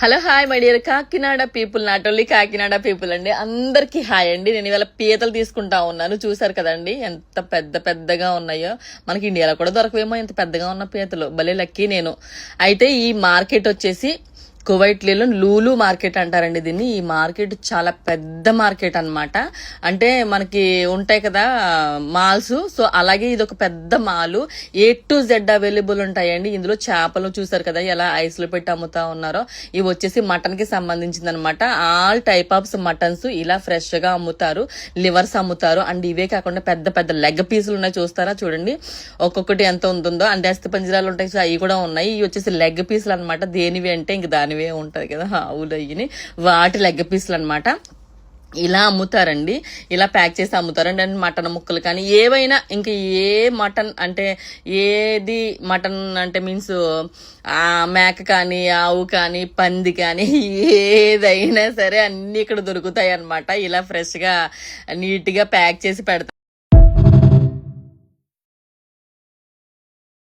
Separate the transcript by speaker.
Speaker 1: Hello hi my dear Kakinada people not only Kakinada people అండి. అందరికీ hi అండి. నేను ఇవాళ పీతలు తీసుకుంటా ఉన్నాను. చూసారు కదండి? ఎంత పెద్ద పెద్దగా ఉన్నాయో. మనకి ఇండియాలో కూడా దొరకవేమో ఇంత పెద్దగా ఉన్న పీతలు. భలే లక్కీ నేను. అయితే ఈ మార్కెట్ వచ్చేసి కువైట్లో లూలు మార్కెట్ అంటారండి దీన్ని. ఈ మార్కెట్ చాలా పెద్ద మార్కెట్ అన్నమాట. అంటే మనకి ఉంటాయి కదా మాల్స్. సో అలాగే ఇది ఒక పెద్ద mall. A to Z available ఉంటాయండి. ఇందులో చేపలు చూసారు కదా ఎలా ఐస్లో పెట్టి అమ్ముతా ఉన్నారో. ఇవి వచ్చేసి మటన్కి సంబంధించింది అనమాట ఆల్ టైప్ ఆఫ్ మటన్స్ ఇలా ఫ్రెష్గా అమ్ముతారు లివర్స్ అమ్ముతారు. అండ్ ఇవే కాకుండా పెద్ద పెద్ద లెగ్ పీసులు ఉన్నాయి చూస్తారా చూడండి. ఒక్కొక్కటి ఎంత ఉంటుందో. అండ్ అస్థి పంజరాలు ఉంటాయి అవి కూడా ఉన్నాయి. ఇవి వచ్చేసి లెగ్ పీసులు అనమాట దేనివి అంటే ఇంక దానివే ఉంటుంది కదా ఆవులు అయ్యి వాటి లెగ్ పీసులు అనమాట ఇలా అమ్ముతారండి. ఇలా ప్యాక్ చేసి అమ్ముతారండి. అండ్ మటన్ ముక్కలు కానీ ఏవైనా ఇంకా ఏ మటన్ అంటే ఏది మటన్ అంటే మీన్స్ మేక కానీ ఆవు కానీ పంది కానీ ఏదైనా సరే అన్ని ఇక్కడ దొరుకుతాయి అన్నమాట. ఇలా ఫ్రెష్గా నీట్గా ప్యాక్ చేసి పెడతారు.